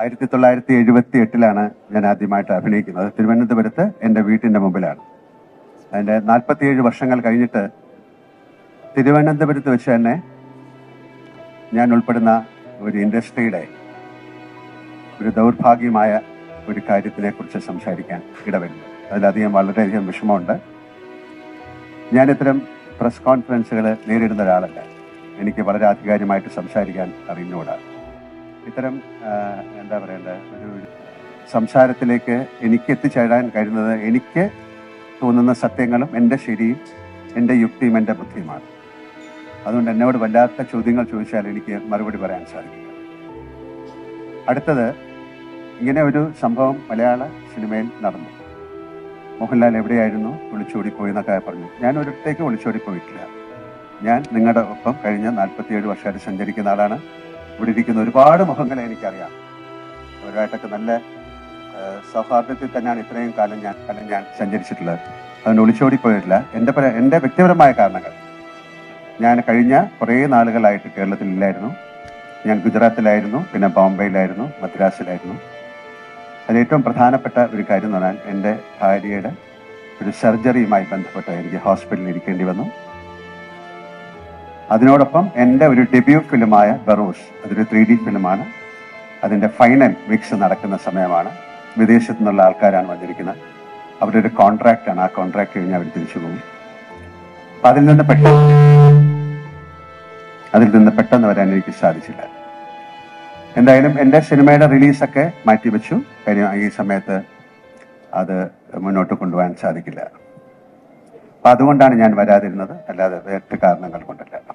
ആയിരത്തി തൊള്ളായിരത്തി എഴുപത്തി എട്ടിലാണ് ഞാൻ ആദ്യമായിട്ട് അഭിനയിക്കുന്നത്. തിരുവനന്തപുരത്ത് എന്റെ വീട്ടിന്റെ മുമ്പിലാണ്. അതിന്റെ നാൽപ്പത്തിയേഴ് വർഷങ്ങൾ കഴിഞ്ഞിട്ട് തിരുവനന്തപുരത്ത് വെച്ച് തന്നെ ഞാൻ ഉൾപ്പെടുന്ന ഒരു ഇൻഡസ്ട്രിയുടെ ഒരു ദൗർഭാഗ്യമായ ഒരു കാര്യത്തിനെ കുറിച്ച് സംസാരിക്കാൻ ഇടവരുന്നു. അതിലധികം വളരെയധികം വിഷമമുണ്ട്. ഞാൻ ഇത്തരം പ്രസ് കോൺഫറൻസുകൾ നേരിടുന്ന ഒരാളല്ല. എനിക്ക് വളരെ ആധികാരികമായിട്ട് സംസാരിക്കാൻ അറിഞ്ഞുകൂടാ ഇത്തരം എന്താ പറയണ്ട ഒരു സംസാരത്തിലേക്ക് എനിക്ക് എത്തിച്ചേരാൻ കഴിയുന്നത് എനിക്ക് തോന്നുന്ന സത്യങ്ങളും എന്റെ ശരിയും എന്റെ യുക്തിയും എന്റെ ബുദ്ധിയുമാണ്. അതുകൊണ്ട് എന്നോട് വല്ലാത്ത ചോദ്യങ്ങൾ ചോദിച്ചാൽ എനിക്ക് മറുപടി പറയാൻ സാധിക്കില്ല. അടുത്തത് ഇങ്ങനെ ഒരു സംഭവം മലയാള സിനിമയിൽ നടന്നു. മോഹൻലാൽ എവിടെയായിരുന്നു? വിളിച്ചോടിപ്പോയി പോയി എന്നൊക്കെ പറഞ്ഞു. ഞാൻ ഒരിടത്തേക്ക് വിളിച്ചോടിപ്പോയിട്ടില്ല ഞാൻ നിങ്ങളുടെ ഒപ്പം കഴിഞ്ഞ നാൽപ്പത്തിയേഴ് വർഷമായിട്ട് സഞ്ചരിക്കുന്ന ആളാണ്. ഇവിടെ ഇരിക്കുന്ന ഒരുപാട് മുഖങ്ങളെ എനിക്കറിയാം. അവരുമായിട്ടൊക്കെ നല്ല സൗഹാർദ്ദത്തിൽ തന്നെയാണ് ഇത്രയും കാലം ഞാൻ കാലം ഞാൻ സഞ്ചരിച്ചിട്ടുള്ളത്. അതിന് ഒളിച്ചോടി പോയിട്ടില്ല. എന്റെ പര- എന്റെ വ്യക്തിപരമായ കാരണങ്ങൾ. ഞാൻ കഴിഞ്ഞ കുറേ നാളുകളായിട്ട് കേരളത്തിലില്ലായിരുന്നു. ഞാൻ ഗുജറാത്തിലായിരുന്നു പിന്നെ ബോംബെയിലായിരുന്നു മദ്രാസിലായിരുന്നു. അതിലേറ്റവും പ്രധാനപ്പെട്ട ഒരു കാര്യം എന്ന് പറഞ്ഞാൽ എന്റെ ഭാര്യയുടെ ഒരു സർജറിയുമായി ബന്ധപ്പെട്ട് എനിക്ക് ഹോസ്പിറ്റലിൽ ഇരിക്കേണ്ടി വന്നു. അതിനോടൊപ്പം എന്റെ ഒരു ഡെബ്യൂ ഫിലിമായ ബറോഷ് അതൊരു ത്രീ ഡി ഫിലിമാണ് അതിന്റെ ഫൈനൽ മിക്സ് നടക്കുന്ന സമയമാണ്. വിദേശത്തു നിന്നുള്ള ആൾക്കാരാണ് വന്നിരിക്കുന്നത്. അവരുടെ ഒരു കോൺട്രാക്റ്റാണ് ആ കോൺട്രാക്ട് കഴിഞ്ഞ് അവർ തിരിച്ചു പോകും. അപ്പം അതിൽ നിന്ന് പെട്ടെന്ന് അതിൽ നിന്ന് പെട്ടെന്ന് വരാൻ എനിക്ക് സാധിച്ചില്ല. എന്തായാലും എന്റെ സിനിമയുടെ റിലീസൊക്കെ മാറ്റിവെച്ചു. കാര്യം ഈ സമയത്ത് അത് മുന്നോട്ട് കൊണ്ടുപോകാൻ സാധിക്കില്ല. അപ്പൊ അതുകൊണ്ടാണ് ഞാൻ വരാതിരുന്നത്. അല്ലാതെ വേറെ കാരണങ്ങൾ കൊണ്ടല്ല.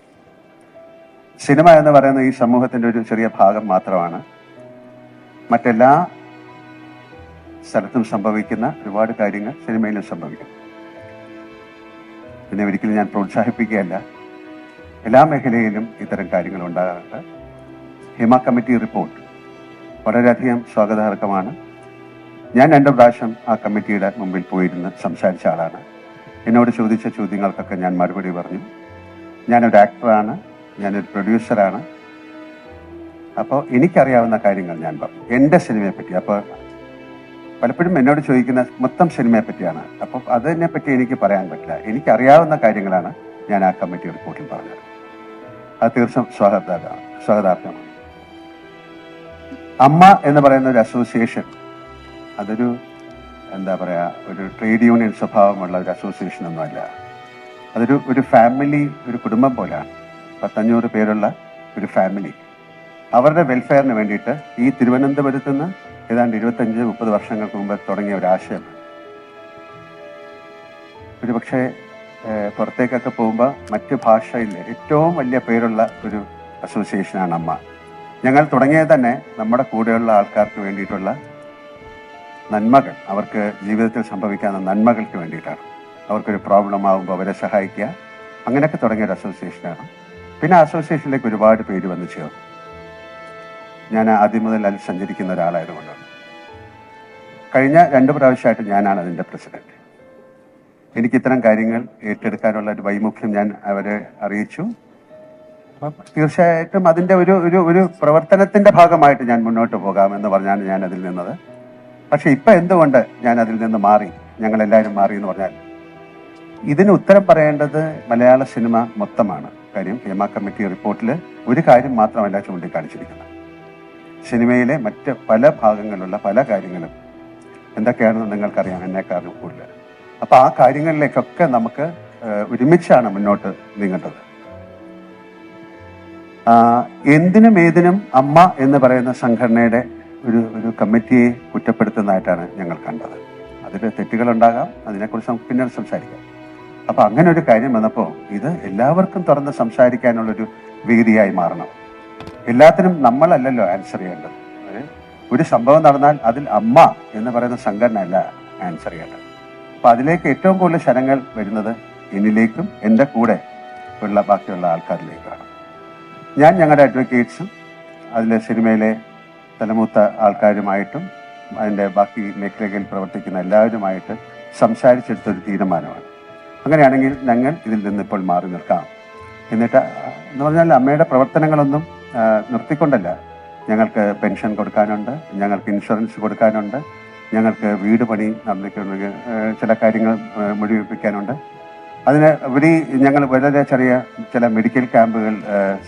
സിനിമ എന്ന് പറയുന്നത് ഈ സമൂഹത്തിന്റെ ഒരു ചെറിയ ഭാഗം മാത്രമാണ്. മറ്റെല്ലാ സ്ഥലത്തും സംഭവിക്കുന്ന ഒരുപാട് കാര്യങ്ങൾ സിനിമയിലും സംഭവിക്കും. പിന്നെ ഒരിക്കലും ഞാൻ പ്രോത്സാഹിപ്പിക്കുകയല്ല. എല്ലാ മേഖലയിലും ഇത്തരം കാര്യങ്ങൾ ഉണ്ടാകാറുണ്ട്. ഹിമ കമ്മിറ്റി റിപ്പോർട്ട് വളരെയധികം സ്വാഗതാർഹമാണ്. ഞാൻ രണ്ട് പ്രാവശ്യം ആ കമ്മിറ്റിയുടെ മുമ്പിൽ പോയിരുന്ന് സംസാരിച്ച ആളാണ്. എന്നോട് ചോദിച്ച ചോദ്യങ്ങൾക്കൊക്കെ ഞാൻ മറുപടി പറഞ്ഞു. ഞാനൊരു ആക്ടറാണ് ഞാനൊരു പ്രൊഡ്യൂസറാണ് അപ്പോൾ എനിക്കറിയാവുന്ന കാര്യങ്ങൾ ഞാൻ പറഞ്ഞു. എന്റെ സിനിമയെ പറ്റി അപ്പോൾ പലപ്പോഴും എന്നോട് ചോദിക്കുന്ന മൊത്തം സിനിമയെ പറ്റിയാണ് അപ്പോൾ അതിനെ പറ്റി എനിക്ക് പറയാൻ പറ്റില്ല. എനിക്കറിയാവുന്ന കാര്യങ്ങളാണ് ഞാൻ ആ കമ്മിറ്റി റിപ്പോർട്ടിൽ പറഞ്ഞത്. അത് തീർച്ചയായും സ്വാഗതാർഹമാണ്. സ്വാഗതാർത്ഥമാണ് അമ്മ എന്ന് പറയുന്ന ഒരു അസോസിയേഷൻ അതൊരു എന്താ പറയുക ഒരു ട്രേഡ് യൂണിയൻ സ്വഭാവമുള്ള ഒരു അസോസിയേഷൻ ഒന്നുമല്ല. അതൊരു ഒരു ഫാമിലി ഒരു കുടുംബം പോലെയാണ് പത്തഞ്ഞൂറ് പേരുള്ള ഒരു ഫാമിലി അവരുടെ വെൽഫെയറിന് വേണ്ടിയിട്ട് ഈ തിരുവനന്തപുരത്ത് നിന്ന് ഏതാണ്ട് ഇരുപത്തഞ്ച് മുപ്പത് വർഷങ്ങൾക്ക് മുമ്പ് തുടങ്ങിയ ഒരു ആശയം. ഒരു പക്ഷേ പുറത്തേക്കൊക്കെ പോകുമ്പോൾ മറ്റ് ഭാഷയിൽ ഏറ്റവും വലിയ പേരുള്ള ഒരു അസോസിയേഷനാണ് അമ്മ. ഞങ്ങൾ തുടങ്ങിയത് തന്നെ നമ്മുടെ കൂടെയുള്ള ആൾക്കാർക്ക് വേണ്ടിയിട്ടുള്ള നന്മകൾ. അവർക്ക് ജീവിതത്തിൽ സംഭവിക്കാവുന്ന നന്മകൾക്ക് വേണ്ടിയിട്ടാണ്. അവർക്കൊരു പ്രോബ്ലം ആകുമ്പോൾ അവരെ സഹായിക്കുക. അങ്ങനെയൊക്കെ തുടങ്ങിയ ഒരു അസോസിയേഷനാണ് പിന്നെ അസോസിയേഷനിലേക്ക് ഒരുപാട് പേര് വന്നു ചേർന്നു. ഞാൻ ആദ്യം മുതൽ അതിൽ സഞ്ചരിക്കുന്ന ഒരാളായതുകൊണ്ടാണ് കഴിഞ്ഞ രണ്ട് പ്രാവശ്യമായിട്ട് ഞാനാണ് അതിന്റെ പ്രസിഡന്റ് എനിക്ക് ഇത്തരം കാര്യങ്ങൾ ഏറ്റെടുക്കാനുള്ള ഒരു വൈമുഖ്യം ഞാൻ അവരെ അറിയിച്ചു. അപ്പം തീർച്ചയായിട്ടും അതിന്റെ ഒരു ഒരു ഒരു പ്രവർത്തനത്തിന്റെ ഭാഗമായിട്ട് ഞാൻ മുന്നോട്ട് പോകാമെന്ന് പറഞ്ഞാണ് ഞാൻ അതിൽ നിന്നത്. പക്ഷെ ഇപ്പൊ എന്തുകൊണ്ട് ഞാൻ അതിൽ നിന്ന് മാറി? ഞങ്ങൾ എല്ലാവരും മാറി എന്ന് പറഞ്ഞാൽ ഇതിന് ഉത്തരം പറയേണ്ടത് മലയാള സിനിമ മൊത്തമാണ്. കാര്യം ഹേമ കമ്മിറ്റി റിപ്പോർട്ടിൽ ഒരു കാര്യം മാത്രമല്ല ചൂണ്ടിക്കാണിച്ചിരിക്കുന്നത്. സിനിമയിലെ മറ്റ് പല ഭാഗങ്ങളിലുള്ള പല കാര്യങ്ങളും എന്തൊക്കെയാണെന്ന് നിങ്ങൾക്കറിയാം എന്നെക്കാളും കൂടുതൽ. അപ്പൊ ആ കാര്യങ്ങളിലേക്കൊക്കെ നമുക്ക് ഒരുമിച്ചാണ് മുന്നോട്ട് നീങ്ങേണ്ടത്. എന്തിനും ഏതിനും അമ്മ എന്ന് പറയുന്ന സംഘടനയുടെ ഒരു ഒരു കമ്മിറ്റിയെ കുറ്റപ്പെടുത്തുന്നതായിട്ടാണ് ഞങ്ങൾ കണ്ടത്. അതിൽ തെറ്റുകളുണ്ടാകാം അതിനെക്കുറിച്ച് നമുക്ക് പിന്നീട് സംസാരിക്കാം. അപ്പോൾ അങ്ങനെ ഒരു കാര്യം വന്നപ്പോൾ ഇത് എല്ലാവർക്കും തുറന്ന് സംസാരിക്കാനുള്ളൊരു വേദിയായി മാറണം. എല്ലാത്തിനും നമ്മളല്ലല്ലോ ആൻസർ ചെയ്യേണ്ടത്. ഒരു- സംഭവം നടന്നാൽ അതിൽ അമ്മ എന്ന് പറയുന്ന സംഘടന അല്ല ആൻസർ ചെയ്യേണ്ടത്. അപ്പം അതിലേക്ക് ഏറ്റവും കൂടുതൽ ശരങ്ങൾ വരുന്നത് എന്നിലേക്കും എന്റെ കൂടെ ഉള്ള ബാക്കിയുള്ള ആൾക്കാരിലേക്കാണ്. ഞാൻ ഞങ്ങളുടെ അഡ്വക്കേറ്റ്സും അതിലെ സിനിമയിലെ തലമൂത്ത ആൾക്കാരുമായിട്ടും അതിന്റെ ബാക്കി മേഖലകളിൽ പ്രവർത്തിക്കുന്ന എല്ലാവരുമായിട്ട് സംസാരിച്ചെടുത്തൊരു തീരുമാനമാണ്. അങ്ങനെയാണെങ്കിൽ ഞങ്ങൾ ഇതിൽ നിന്ന് ഇപ്പോൾ മാറി നിൽക്കാം. എന്നിട്ട് എന്ന് പറഞ്ഞാൽ അമ്മയുടെ പ്രവർത്തനങ്ങളൊന്നും നിർത്തിക്കൊണ്ടല്ല. ഞങ്ങൾക്ക് പെൻഷൻ കൊടുക്കാനുണ്ട് ഞങ്ങൾക്ക് ഇൻഷുറൻസ് കൊടുക്കാനുണ്ട് ഞങ്ങൾക്ക് വീട് പണി നടന്നിട്ട് ചില കാര്യങ്ങൾ മുഴുവിപ്പിക്കാനുണ്ട് അതിന് ഉപരി ഞങ്ങൾ വളരെ ചെറിയ ചില മെഡിക്കൽ ക്യാമ്പുകൾ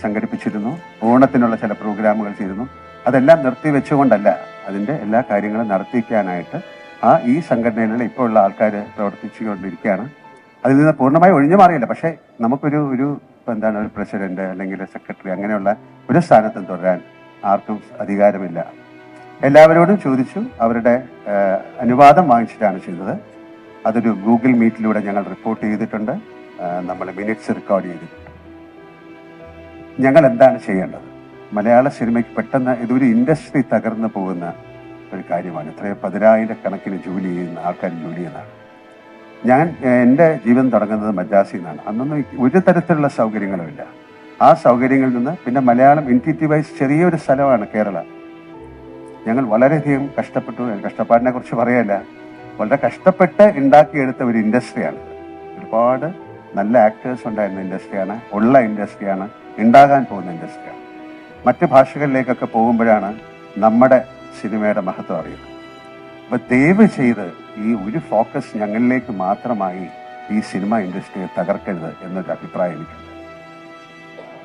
സംഘടിപ്പിച്ചിരുന്നു. ഓണത്തിനുള്ള ചില പ്രോഗ്രാമുകൾ ചെയ്തിരുന്നു. അതെല്ലാം നിർത്തിവെച്ചുകൊണ്ടല്ല അതിന്റെ എല്ലാ കാര്യങ്ങളും നടത്തിക്കാനായിട്ട് ആ ഈ സംഘടനകളിൽ ഇപ്പോൾ ഉള്ള ആൾക്കാർ പ്രവർത്തിച്ചുകൊണ്ടിരിക്കുകയാണ്. അതിൽ നിന്ന് പൂർണമായി ഒഴിഞ്ഞു മാറിയില്ല. പക്ഷേ നമുക്കൊരു ഒരു എന്താണ് ഒരു പ്രസിഡന്റ് അല്ലെങ്കിൽ സെക്രട്ടറി അങ്ങനെയുള്ള ഒരു സ്ഥാനത്തും തുടരാൻ ആർക്കും അധികാരമില്ല. എല്ലാവരോടും ചോദിച്ചു അവരുടെ അനുവാദം വാങ്ങിച്ചിട്ടാണ് ചെയ്തത്. അതൊരു ഗൂഗിൾ മീറ്റിലൂടെ ഞങ്ങൾ റിപ്പോർട്ട് ചെയ്തിട്ടുണ്ട്. നമ്മൾ മിനിറ്റ്സ് റെക്കോർഡ് ചെയ്തിട്ടുണ്ട്. ഞങ്ങൾ എന്താണ് ചെയ്യേണ്ടത്? മലയാള സിനിമയ്ക്ക് പെട്ടെന്ന് ഇതൊരു ഇൻഡസ്ട്രി തകർന്നു പോകുന്ന ഒരു കാര്യമാണ്. ഇത്രയും പതിനായിരക്കണക്കിന് ജോലി ചെയ്യുന്ന ആൾക്കാർ ജോലി ചെയ്യുന്നതാണ്. ഞാൻ എന്റെ ജീവൻ തുടങ്ങുന്നത് മദ്രാസിൽ നിന്നാണ്. അന്നൊന്നും ഒരു തരത്തിലുള്ള സൗകര്യങ്ങളുമില്ല ആ സൗകര്യങ്ങളിൽ നിന്ന് പിന്നെ മലയാളം ഇന്റിറ്റി വൈസ് ചെറിയൊരു സ്ഥലമാണ് കേരള. ഞങ്ങൾ വളരെയധികം കഷ്ടപ്പെട്ടു. കഷ്ടപ്പാടിനെ കുറിച്ച് പറയല്ല. വളരെ കഷ്ടപ്പെട്ട് ഉണ്ടാക്കിയെടുത്ത ഒരു ഇൻഡസ്ട്രിയാണ് ഒരുപാട് നല്ല ആക്ടേഴ്സ് ഉണ്ടായിരുന്ന ഇൻഡസ്ട്രിയാണ് ഉള്ള ഇൻഡസ്ട്രിയാണ് ഉണ്ടാകാൻ പോകുന്ന ഇൻഡസ്ട്രിയാണ്. മറ്റ് ഭാഷകളിലേക്കൊക്കെ പോകുമ്പോഴാണ് നമ്മുടെ സിനിമയുടെ മഹത്വം അറിയുന്നത്. അപ്പൊ ദയവ് ചെയ്ത് ഈ ഒരു ഫോക്കസ് ഞങ്ങളിലേക്ക് മാത്രമായി ഈ സിനിമ ഇൻഡസ്ട്രിയെ തകർക്കരുത് എന്നൊരു അഭിപ്രായം എനിക്കുണ്ട്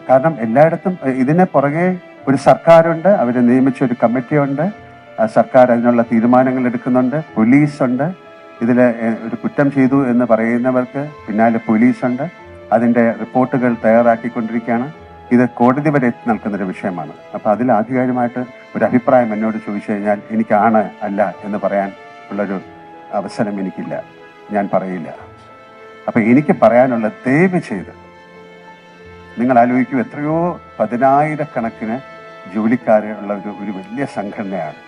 കാരണം എല്ലായിടത്തും ഇതിനെ പുറകെ ഒരു സർക്കാരുണ്ട് അവരെ നിയമിച്ച ഒരു കമ്മിറ്റിയുണ്ട് സർക്കാർ അതിനുള്ള തീരുമാനങ്ങൾ എടുക്കുന്നുണ്ട് പോലീസ് ഉണ്ട് ഇതിൽ ഒരു കുറ്റം ചെയ്തു എന്ന് പറയുന്നവർക്ക് പിന്നാലെ പോലീസുണ്ട് അതിന്റെ റിപ്പോർട്ടുകൾ തയ്യാറാക്കിക്കൊണ്ടിരിക്കുകയാണ്. ഇത് കോടതി വരെ എത്തി നിൽക്കുന്ന ഒരു വിഷയമാണ്. അപ്പോൾ അതിൽ ആധികാരികമായിട്ട് ഒരു അഭിപ്രായം എന്നോട് ചോദിച്ചു കഴിഞ്ഞാൽ എനിക്കാണ് അല്ല എന്ന് പറയാൻ ഉള്ളൊരു അവസരം എനിക്കില്ല. ഞാൻ പറയില്ല. അപ്പം എനിക്ക് പറയാനുള്ള ദയവ് ചെയ്ത് നിങ്ങൾ ആലോചിക്കൂ എത്രയോ പതിനായിരക്കണക്കിന് ജോലിക്കാരുള്ള ഒരു ഒരു വലിയ സംഘടനയാണ്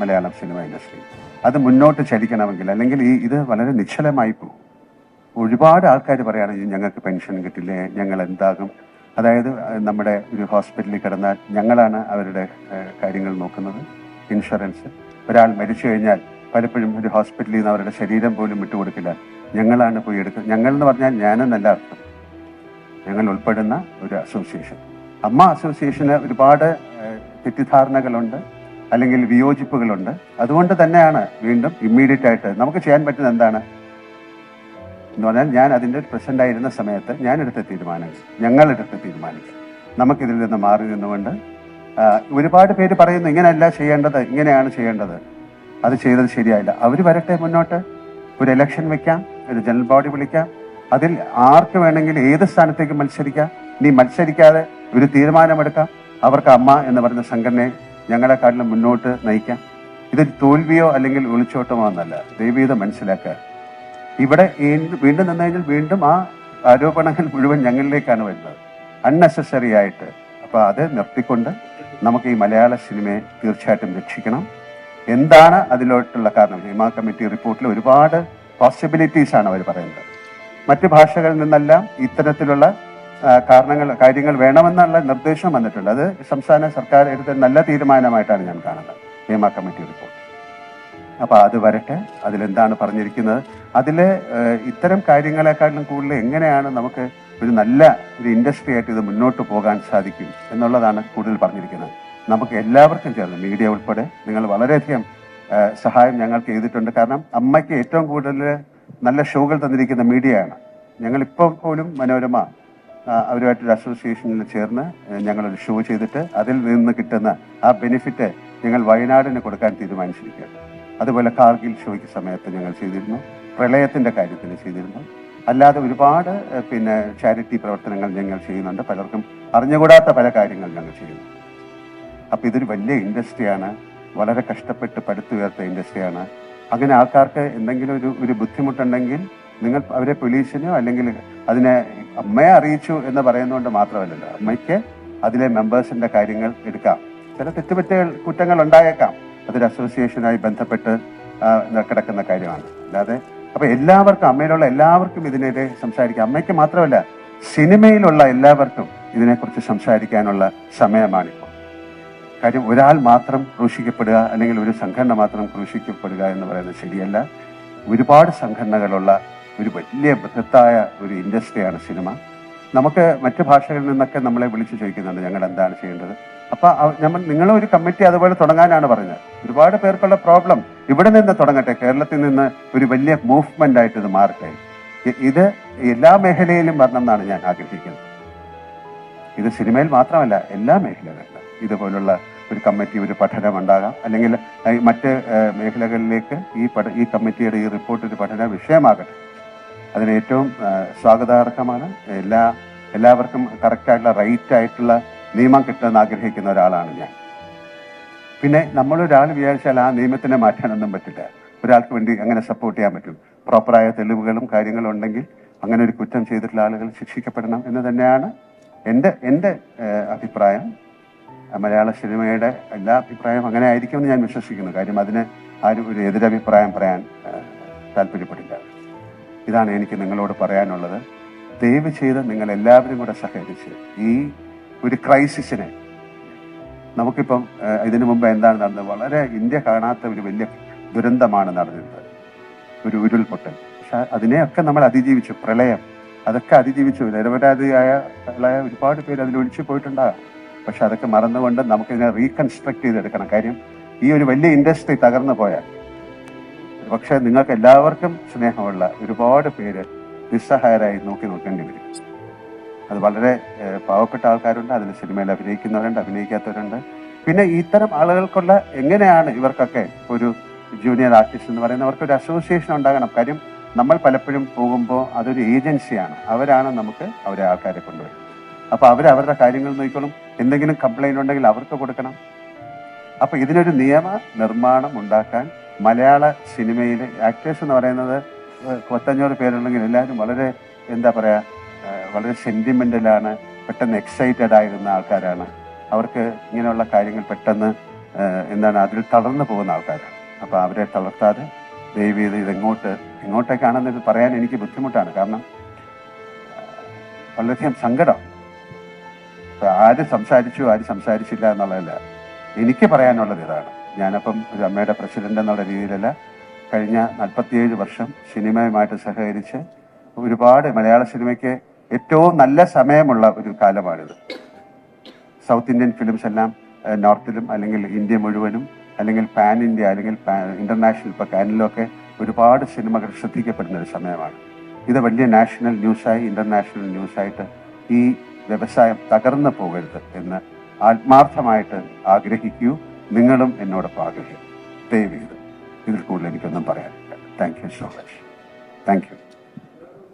മലയാളം സിനിമ ഇൻഡസ്ട്രി. അത് മുന്നോട്ട് ചലിക്കണമെങ്കിൽ അല്ലെങ്കിൽ ഈ ഇത് വളരെ നിശ്ചലമായി പോകും. ഒരുപാട് ആൾക്കാർ പറയുകയാണെങ്കിൽ ഞങ്ങൾക്ക് പെൻഷൻ കിട്ടില്ലേ? ഞങ്ങൾ എന്താകും? അതായത് നമ്മുടെ ഒരു ഹോസ്പിറ്റലിൽ കിടന്നാൽ ഞങ്ങളാണ് അവരുടെ കാര്യങ്ങൾ നോക്കുന്നത് ഇൻഷുറൻസ്. ഒരാൾ മരിച്ചു കഴിഞ്ഞാൽ പലപ്പോഴും ഒരു ഹോസ്പിറ്റലിൽ നിന്ന് അവരുടെ ശരീരം പോലും വിട്ടുകൊടുക്കില്ല. ഞങ്ങളാണ് പോയി എടുക്കുന്നത് ഞങ്ങൾ എന്ന് പറഞ്ഞാൽ ഞാനെന്നല്ല അർത്ഥം. ഞങ്ങൾ ഉൾപ്പെടുന്ന ഒരു അസോസിയേഷൻ. അമ്മ അസോസിയേഷന് ഒരുപാട് തെറ്റിദ്ധാരണകളുണ്ട് അല്ലെങ്കിൽ വിയോജിപ്പുകളുണ്ട്. അതുകൊണ്ട് തന്നെയാണ് വീണ്ടും ഇമ്മീഡിയറ്റ് ആയിട്ട് നമുക്ക് ചെയ്യാൻ പറ്റുന്ന എന്താണ്? എന്ന് പറഞ്ഞാൽ ഞാൻ അതിന്റെ പ്രസിഡന്റായിരുന്ന സമയത്ത് ഞാൻ എടുത്ത തീരുമാനം ഞങ്ങൾ എടുത്ത തീരുമാനങ്ങൾ നമുക്കിതിൽ നിന്ന് മാറി നിന്നുകൊണ്ട് ഒരുപാട് പേര് പറയുന്നു ഇങ്ങനെയല്ല ചെയ്യേണ്ടത് ഇങ്ങനെയാണ് ചെയ്യേണ്ടത്. അത് ചെയ്തത് ശരിയായില്ല. അവർ വരട്ടെ മുന്നോട്ട്. ഒരു ഇലക്ഷൻ വെക്കാം ഒരു ജനറൽ ബോഡി വിളിക്കാം. അതിൽ ആർക്ക് വേണമെങ്കിലും ഏത് സ്ഥാനത്തേക്ക് മത്സരിക്കാം? നീ മത്സരിക്കാതെ ഒരു തീരുമാനമെടുക്കാം. അവർക്ക് അമ്മ എന്ന് പറയുന്ന സംഘടനയെ ഞങ്ങളെക്കാട്ടിലും മുന്നോട്ട് നയിക്കാം. ഇതൊരു തോൽവിയോ അല്ലെങ്കിൽ ഒളിച്ചോട്ടമോ എന്നല്ല ദൈവീതം മനസ്സിലാക്കുക. ഇവിടെ വീണ്ടും നിന്നു കഴിഞ്ഞാൽ വീണ്ടും ആ ആരോപണങ്ങൾ മുഴുവൻ ഞങ്ങളിലേക്കാണ് വരുന്നത്. അൺനെസസറി ആയിട്ട്. അപ്പോൾ അത് നിർത്തിക്കൊണ്ട് നമുക്ക് ഈ മലയാള സിനിമയെ തീർച്ചയായിട്ടും രക്ഷിക്കണം. എന്താണ് അതിലോട്ടുള്ള കാരണം? ഹിമ കമ്മിറ്റി റിപ്പോർട്ടിൽ ഒരുപാട് പോസിബിലിറ്റീസ് ആണ് അവർ പറയുന്നത്. മറ്റ് ഭാഷകളിൽ നിന്നെല്ലാം ഇത്തരത്തിലുള്ള കാരണങ്ങൾ കാര്യങ്ങൾ വേണമെന്നുള്ള നിർദ്ദേശം വന്നിട്ടുണ്ട്. അത് സംസ്ഥാന സർക്കാർ എടുത്ത നല്ല തീരുമാനമായിട്ടാണ് ഞാൻ കാണുന്നത്. ഹിമ കമ്മിറ്റി റിപ്പോർട്ട് അപ്പൊ അത് വരട്ടെ. അതിലെന്താണ് പറഞ്ഞിരിക്കുന്നത്? അതിൽ ഇത്തരം കാര്യങ്ങളെക്കാട്ടിലും കൂടുതൽ എങ്ങനെയാണ് നമുക്ക് ഒരു നല്ല ഒരു ഇൻഡസ്ട്രി ആയിട്ട് ഇത് മുന്നോട്ട് പോകാൻ സാധിക്കും എന്നുള്ളതാണ് കൂടുതൽ പറഞ്ഞിരിക്കുന്നത്. നമുക്ക് എല്ലാവർക്കും ചേർന്ന് മീഡിയ ഉൾപ്പെടെ നിങ്ങൾ വളരെയധികം സഹായം ഞങ്ങൾക്ക് ചെയ്തിട്ടുണ്ട്. കാരണം അമ്മയ്ക്ക് ഏറ്റവും കൂടുതൽ നല്ല ഷോകൾ തന്നിരിക്കുന്ന മീഡിയയാണ്. ഞങ്ങൾ ഇപ്പോൾ പോലും മനോരമ അവരുമായിട്ടൊരു അസോസിയേഷനിൽ ചേർന്ന് ഞങ്ങളൊരു ഷോ ചെയ്തിട്ട് അതിൽ നിന്ന് കിട്ടുന്ന ആ ബെനിഫിറ്റ് ഞങ്ങൾ വയനാടിന് കൊടുക്കാൻ തീരുമാനിച്ചിരിക്കുകയാണ്. അതുപോലെ കാർഗിൽ ഷോയ്ക്ക് സമയത്ത് ഞങ്ങൾ ചെയ്തിരുന്നു. പ്രളയത്തിന്റെ കാര്യത്തിൽ ചെയ്തിരുന്നു. അല്ലാതെ ഒരുപാട് പിന്നെ ചാരിറ്റി പ്രവർത്തനങ്ങൾ ഞങ്ങൾ ചെയ്യുന്നുണ്ട്. പലർക്കും അറിഞ്ഞുകൂടാത്ത പല കാര്യങ്ങൾ ഞങ്ങൾ ചെയ്യുന്നു. അപ്പം ഇതൊരു വലിയ ഇൻഡസ്ട്രിയാണ്. വളരെ കഷ്ടപ്പെട്ട് പടുത്തുയർത്ത ഇൻഡസ്ട്രിയാണ്. അങ്ങനെ ആൾക്കാർക്ക് എന്തെങ്കിലും ഒരു ഒരു ബുദ്ധിമുട്ടുണ്ടെങ്കിൽ നിങ്ങൾ അവരെ പോലീസിനോ അല്ലെങ്കിൽ അതിനെ അമ്മയെ അറിയിച്ചു എന്ന് പറയുന്നതുകൊണ്ട് മാത്രമല്ലല്ലോ. അമ്മയ്ക്ക് അതിലെ മെമ്പേഴ്സിന്റെ കാര്യങ്ങൾ എടുക്കാം. ചില തെറ്റുപറ്റ കുറ്റങ്ങൾ ഉണ്ടായേക്കാം. അതൊരു അസോസിയേഷനായി ബന്ധപ്പെട്ട് കിടക്കുന്ന കാര്യമാണ്. അല്ലാതെ അപ്പൊ എല്ലാവർക്കും അമ്മയിലുള്ള എല്ലാവർക്കും ഇതിനെതിരെ സംസാരിക്കാം. അമ്മയ്ക്ക് മാത്രമല്ല സിനിമയിലുള്ള എല്ലാവർക്കും ഇതിനെക്കുറിച്ച് സംസാരിക്കാനുള്ള സമയമാണിപ്പോൾ കാര്യം ഒരാൾ മാത്രം ക്രൂശിക്കപ്പെടുക അല്ലെങ്കിൽ ഒരു സംഘടന മാത്രം ക്രൂശിക്കപ്പെടുക എന്ന് പറയുന്നത് ശരിയല്ല. ഒരുപാട് സംഘടനകളുള്ള ഒരു വലിയ ബൃഹത്തായ ഒരു ഇൻഡസ്ട്രിയാണ് സിനിമ. നമുക്ക് മറ്റു ഭാഷകളിൽ നിന്നൊക്കെ നമ്മളെ വിളിച്ചു ചോദിക്കുന്നുണ്ട് ഞങ്ങൾ എന്താണ് ചെയ്യേണ്ടത്? അപ്പൊ നമ്മൾ നിങ്ങളെ ഒരു കമ്മിറ്റി അതുപോലെ തുടങ്ങാനാണ് പറഞ്ഞത് ഒരുപാട് പേർക്കുള്ള പ്രോബ്ലം ഇവിടെ നിന്ന് തുടങ്ങട്ടെ. കേരളത്തിൽ നിന്ന് ഒരു വലിയ മൂവ്മെന്റ് ആയിട്ട് ഇത് മാറട്ടെ. ഇത് എല്ലാ മേഖലയിലും വരണം എന്നാണ് ഞാൻ ആഗ്രഹിക്കുന്നത്. ഇത് സിനിമയിൽ മാത്രമല്ല എല്ലാ മേഖലകളിലും ഇതുപോലുള്ള ഒരു കമ്മിറ്റി ഒരു പഠനം ഉണ്ടാകാം. അല്ലെങ്കിൽ മറ്റ് മേഖലകളിലേക്ക് ഈ പഠ ഈ കമ്മിറ്റിയുടെ ഈ റിപ്പോർട്ട് ഒരു പഠന വിഷയമാകട്ടെ. അതിന് ഏറ്റവും സ്വാഗതാർഹമാണ്. എല്ലാ എല്ലാവർക്കും കറക്റ്റായിട്ടുള്ള റൈറ്റ് ആയിട്ടുള്ള നിയമം കിട്ടുമെന്ന് ആഗ്രഹിക്കുന്ന ഒരാളാണ് ഞാൻ. പിന്നെ നമ്മളൊരാൾ വിചാരിച്ചാൽ ആ നിയമത്തിനെ മാറ്റാനൊന്നും പറ്റില്ല. ഒരാൾക്ക് വേണ്ടി അങ്ങനെ സപ്പോർട്ട് ചെയ്യാൻ പറ്റും. പ്രോപ്പറായ തെളിവുകളും കാര്യങ്ങളും ഉണ്ടെങ്കിൽ അങ്ങനെ ഒരു കുറ്റം ചെയ്തിട്ടുള്ള ആളുകൾ ശിക്ഷിക്കപ്പെടണം എന്ന് തന്നെയാണ് എന്റെ എന്റെ അഭിപ്രായം. മലയാള സിനിമയുടെ എല്ലാ അഭിപ്രായവും അങ്ങനെ ആയിരിക്കുമെന്ന് ഞാൻ വിശ്വസിക്കുന്നു. കാര്യം അതിന് ആരും ഒരു എതിരഭിപ്രായം പറയാൻ താല്പര്യപ്പെടില്ല. ഇതാണ് എനിക്ക് നിങ്ങളോട് പറയാനുള്ളത്. ദയവ് ചെയ്ത് നിങ്ങൾ എല്ലാവരും കൂടെ സഹകരിച്ച് ഈ ഒരു ക്രൈസിസിനെ. നമുക്കിപ്പം ഇതിനു മുമ്പ് എന്താണ് നടന്നത്? വളരെ ഇന്ത്യ കാണാത്ത ഒരു വലിയ ദുരന്തമാണ് നടന്നത്. ഒരു ഉരുൾപൊട്ടൽ. പക്ഷെ അതിനെയൊക്കെ നമ്മൾ അതിജീവിച്ചു. പ്രളയം. അതൊക്കെ അതിജീവിച്ചു. നിരപരാധിയായ ഒരുപാട് പേര് അതിൽ ഒഴിച്ചു പോയിട്ടുണ്ടാകാം. പക്ഷെ അതൊക്കെ മറന്നുകൊണ്ട് നമുക്കിതിനെ റീകൺസ്ട്രക്ട് ചെയ്തെടുക്കണം. കാര്യം ഈ ഒരു വലിയ ഇൻഡസ്ട്രി തകർന്നു പോയാൽ പക്ഷെ നിങ്ങൾക്ക് എല്ലാവർക്കും സ്നേഹമുള്ള ഒരുപാട് പേര് നിസ്സഹായരായി നോക്കി നോക്കേണ്ടി വരും. അത് വളരെ പാവപ്പെട്ട ആൾക്കാരുണ്ട്. അതിൽ സിനിമയിൽ അഭിനയിക്കുന്നവരുണ്ട് അഭിനയിക്കാത്തവരുണ്ട്. പിന്നെ ഇത്തരം ആളുകൾക്കുള്ള എങ്ങനെയാണ് ഇവർക്കൊക്കെ ഒരു ജൂനിയർ ആർട്ടിസ്റ്റ് എന്ന് പറയുന്നവർക്ക് ഒരു അസോസിയേഷൻ ഉണ്ടാകണം. കാര്യം നമ്മൾ പലപ്പോഴും പോകുമ്പോൾ അതൊരു ഏജൻസിയാണ് അവരാണ് നമുക്ക് അവരെ ആൾക്കാരെ കൊണ്ടുവരുന്നത്. അപ്പോൾ അവർ അവരുടെ കാര്യങ്ങൾ നോക്കിക്കോളും. എന്തെങ്കിലും കംപ്ലൈന്റ് ഉണ്ടെങ്കിൽ അവർക്ക് കൊടുക്കണം. അപ്പൊ ഇതിനൊരു നിയമ നിർമ്മാണം ഉണ്ടാക്കാൻ മലയാള സിനിമയിലെ ആക്ടേഴ്സ് എന്ന് പറയുന്നത് കൊത്തഞ്ഞൂറ് പേരുണ്ടെങ്കിൽ എല്ലാവരും വളരെ എന്താ പറയാ ഏഹ് വളരെ സെന്റിമെന്റലാണ് പെട്ടെന്ന് എക്സൈറ്റഡ് ആയിരുന്ന ആൾക്കാരാണ്. അവർക്ക് ഇങ്ങനെയുള്ള കാര്യങ്ങൾ പെട്ടെന്ന് എന്താണ് അതിൽ തളർന്നു പോകുന്ന ആൾക്കാരാണ്. അപ്പോൾ അവരെ തളർത്താതെ ദൈവം ഇത് ഇതെങ്ങോട്ട് എങ്ങോട്ടേക്കാണെന്ന് ഇത് പറയാൻ എനിക്ക് ബുദ്ധിമുട്ടാണ്. കാരണം വളരെയധികം സങ്കടം. ആര് സംസാരിച്ചു ആര് സംസാരിച്ചില്ല എന്നുള്ളതല്ല. എനിക്ക് പറയാനുള്ളത് ഇതാണ്. ഞാനപ്പം ഒരു അമ്മയുടെ പ്രസിഡന്റ് എന്നുള്ള രീതിയിലല്ല കഴിഞ്ഞ നാൽപ്പത്തിയേഴ് വർഷം സിനിമയുമായിട്ട് സഹകരിച്ച് ഒരുപാട് മലയാള സിനിമയ്ക്ക് ഏറ്റവും നല്ല സമയമുള്ള ഒരു കാലമാണിത്. സൗത്ത് ഇന്ത്യൻ ഫിലിംസ് എല്ലാം നോർത്തിലും അല്ലെങ്കിൽ ഇന്ത്യ മുഴുവനും അല്ലെങ്കിൽ പാൻ ഇന്ത്യ അല്ലെങ്കിൽ ഇന്റർനാഷണൽ ഇപ്പൊ കാനിലൊക്കെ ഒരുപാട് സിനിമകൾ ശ്രദ്ധിക്കപ്പെടുന്ന ഒരു സമയമാണ്. ഇത് വലിയ നാഷണൽ ന്യൂസായി ഇന്റർനാഷണൽ ന്യൂസായിട്ട് ഈ വ്യവസായം തകർന്നു പോകരുത് എന്ന് ആത്മാർത്ഥമായിട്ട് ആഗ്രഹിക്കൂ. നിങ്ങളും എന്നോടൊപ്പം ആഗ്രഹിക്കും. ദയവ് ചെയ്ത് ഇതിൽ കൂടുതൽ എനിക്കൊന്നും പറയാനില്ല. Thank you so much thank you